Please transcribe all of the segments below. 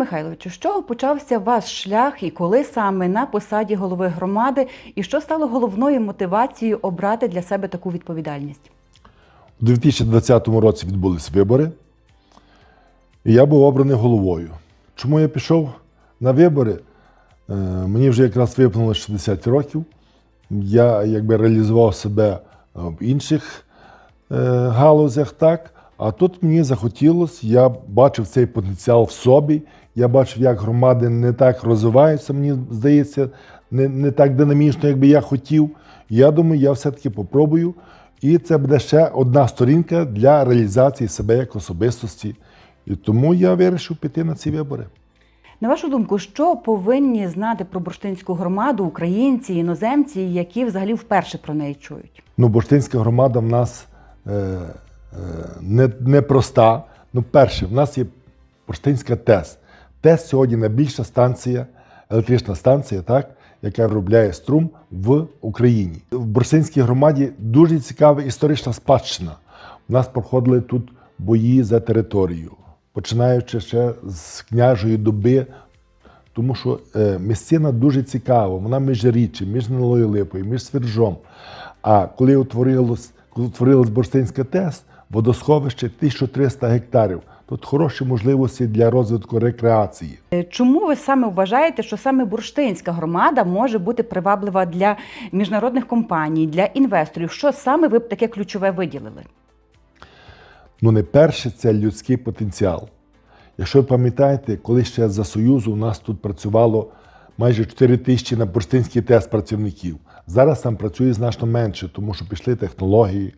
Михайловичу, з чого почався ваш шлях і коли саме на посаді голови громади, і що стало головною мотивацією обрати для себе таку відповідальність? У 2020 році відбулись вибори, і я був обраний головою. Чому я пішов на вибори? Е, Мені вже якраз виповнилось 60 років. Я якби реалізував себе в інших е, галузях, так. А тут мені захотілося, я бачив цей потенціал в собі. Я бачив, як громади не так розвиваються, мені здається, не, не так динамічно, як би я хотів. Я думаю, я все-таки попробую. І це буде ще одна сторінка для реалізації себе як особистості. І тому я вирішив піти на ці вибори. На вашу думку, що повинні знати про бурштинську громаду українці, іноземці, які взагалі вперше про неї чують? Ну, бурштинська громада в нас е, е, не. Ну, перше, в нас є бурштинська ТЕС. ТЕС сьогодні найбільша станція, електрична станція, так, яка виробляє струм в Україні. В бурштинській громаді дуже цікава історична спадщина. У нас проходили тут бої за територію, починаючи ще з княжої доби, тому що е, місцина дуже цікава, вона між річчям, між Нилою Липою, між Свержом. А коли утворилось, коли утворилась Бурштинська ТЕС, водосховище 1300 гектарів. Тут хороші можливості для розвитку рекреації. Е, Чому ви саме вважаєте, що саме бурштинська громада може бути приваблива для міжнародних компаній, для інвесторів? Що саме ви б таке ключове виділили? Ну, не перше, це людський потенціал. Якщо ви пам'ятаєте, коли ще за Союзу у нас тут працювало майже 4 тисячі на бурштинський тест працівників. Зараз там працює значно менше, тому що пішли технології,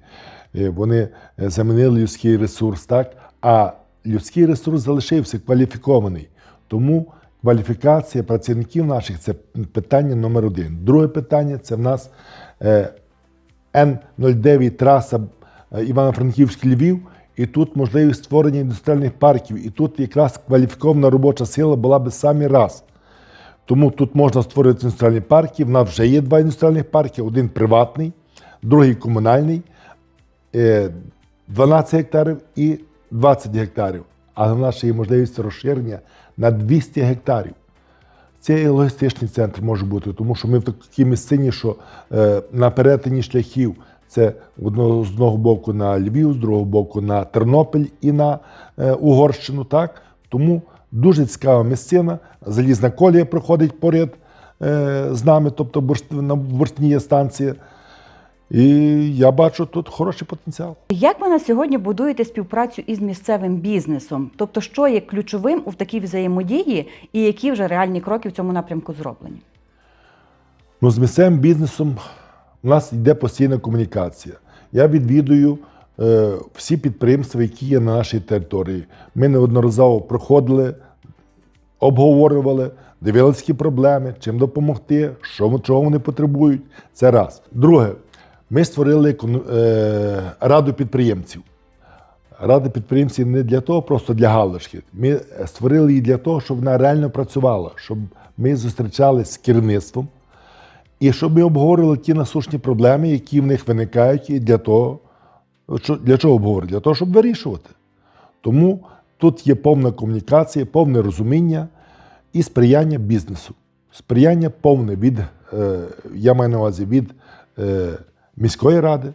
вони е, замінили людський ресурс, так? А людський ресурс залишився кваліфікований. Тому кваліфікація працівників наших це питання номер один. Друге питання це в нас е, Н-09 траса е, Івано-Франківський Львів, і тут можливість створення індустріальних парків. І тут якраз кваліфікована робоча сила була би самі раз. Тому тут можна створити індустріальні парки. В нас вже є два індустріальних парки: один приватний, другий комунальний, е, 12 гектарів і 20 гектарів. Але в нас є можливість розширення на 200 гектарів. Це і логістичний центр може бути, тому що ми в такій місцині, що е, на перетині шляхів це з одного боку на Львів, з другого боку на Тернопіль і на е, Угорщину. Так? Тому дуже цікава місцина. Залізна колія проходить поряд е, з нами, тобто на Бурштині є станція. І я бачу тут хороший потенціал. Як ви на сьогодні будуєте співпрацю із місцевим бізнесом? Тобто, що є ключовим у такій взаємодії, і які вже реальні кроки в цьому напрямку зроблені? Ну, з місцевим бізнесом у нас йде постійна комунікація. Я відвідую е, всі підприємства, які є на нашій території. Ми неодноразово проходили, обговорювали, дивилися які проблеми, чим допомогти, що, чого вони потребують. Це раз. Друге, ми створили е, раду підприємців. Рада підприємців не для того, просто для галочки. Ми створили її для того, щоб вона реально працювала, щоб ми зустрічалися з керівництвом і щоб ми обговорювали ті насущні проблеми, які в них виникають, і для того, для чого обговорювати? Для того, щоб вирішувати. Тому тут є повна комунікація, повне розуміння і сприяння бізнесу. Сприяння повне від, е, я маю на увазі, від е, міської ради.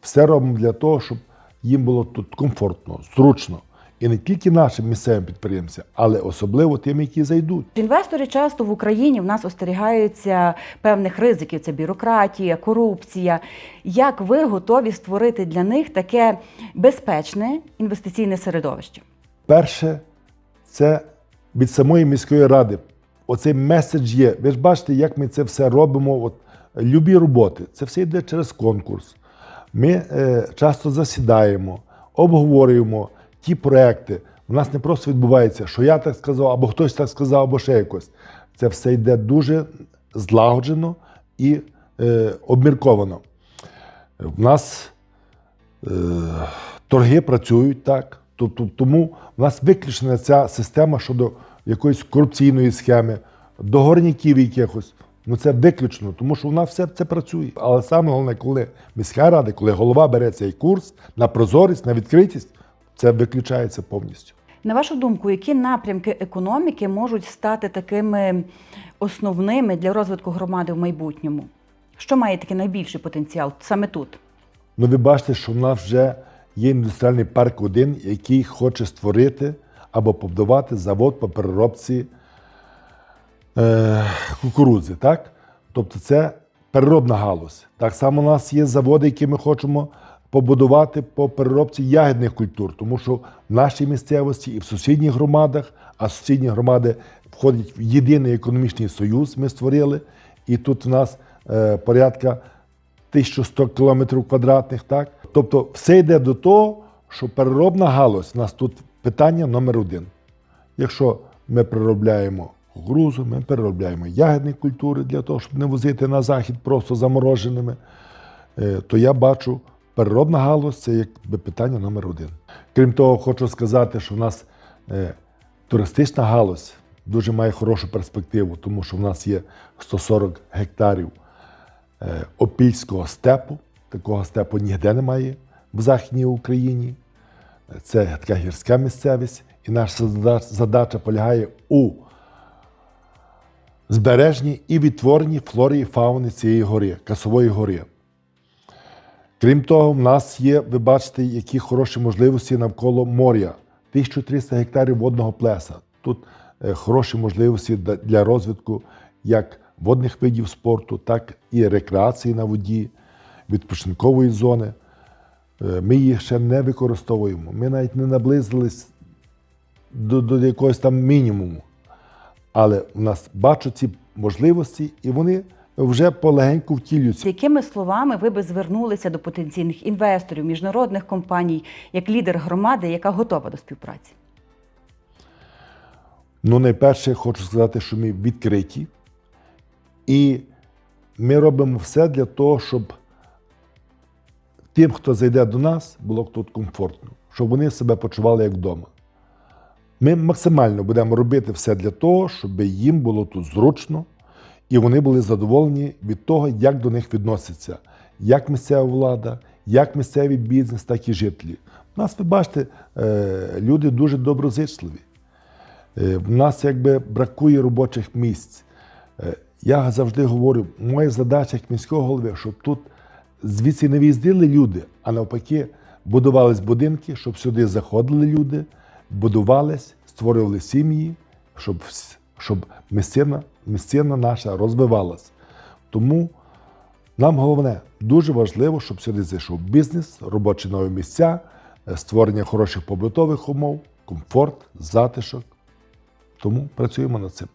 Все робимо для того, щоб їм було тут комфортно, зручно. І не тільки нашим місцевим підприємцям, але особливо тим, які зайдуть. Інвестори часто в Україні в нас остерігаються певних ризиків: це бюрократія, корупція. Як ви готові створити для них таке безпечне інвестиційне середовище? Перше, це від самої міської ради. Оцей меседж є. Ви ж бачите, як ми це все робимо. От, любі роботи. Це все йде через конкурс. Ми е, часто засідаємо, обговорюємо ті проекти. У нас не просто відбувається, що я так сказав, або хтось так сказав, або ще якось. Це все йде дуже злагоджено і е, обмірковано. В нас е, торги працюють так. Тобто, тому в нас виключена ця система щодо якоїсь корупційної схеми, договорників якихось. Ну це виключно, тому що в нас все це працює. Але саме головне, коли міська рада, коли голова бере цей курс на прозорість, на відкритість, це виключається повністю. На вашу думку, які напрямки економіки можуть стати такими основними для розвитку громади в майбутньому? Що має такий найбільший потенціал саме тут? Ну, ви бачите, що в нас вже є індустріальний парк один, який хоче створити або побудувати завод по переробці е, кукурудзи. Так? Тобто це переробна галузь. Так само у нас є заводи, які ми хочемо побудувати по переробці ягідних культур, тому що в нашій місцевості і в сусідніх громадах, а сусідні громади входять в єдиний економічний союз, ми створили. І тут в нас е, порядка 1100 кілометрів квадратних, так? Тобто все йде до того, що переробна галузь у нас тут питання номер один. Якщо ми переробляємо кукурузу, ми переробляємо ягідні культури для того, щоб не возити на захід просто замороженими, е, то я бачу, переробна галузь це якби питання номер один. Крім того, хочу сказати, що в нас е, туристична галузь дуже має хорошу перспективу, тому що в нас є 140 гектарів е, опільського степу. Такого степу ніде немає в Західній Україні. Це така гірська місцевість, і наша задача полягає у збереженні і відтворенні флори і фауни цієї гори, Касової гори. Крім того, в нас є, ви бачите, які хороші можливості навколо моря. 1300 гектарів водного плеса. Тут е, хороші можливості для розвитку як водних видів спорту, так і рекреації на воді, відпочинкової зони. Е, Ми їх ще не використовуємо. Ми навіть не наблизились до, до якогось там мінімуму. Але в нас бачу ці можливості, і вони вже полегеньку втілюються. З якими словами ви би звернулися до потенційних інвесторів, міжнародних компаній, як лідер громади, яка готова до співпраці? Ну, найперше, хочу сказати, що ми відкриті, і ми робимо все для того, щоб тим, хто зайде до нас, було тут комфортно, щоб вони себе почували як вдома. Ми максимально будемо робити все для того, щоб їм було тут зручно, і вони були задоволені від того, як до них відносяться, як місцева влада, як місцевий бізнес, так і жителі. У нас, ви бачите, е, люди дуже доброзичливі. Е, В нас якби бракує робочих місць. Е, Я завжди говорю, моя задача як міського голови, щоб тут звідси не в'їздили люди, а навпаки, будувались будинки, щоб сюди заходили люди, будувались, створювали сім'ї, щоб, щоб місцина, місцина наша розвивалась. Тому нам головне, дуже важливо, щоб сюди зайшов бізнес, робочі нові місця, е, створення хороших побутових умов, комфорт, затишок. Тому працюємо над цим.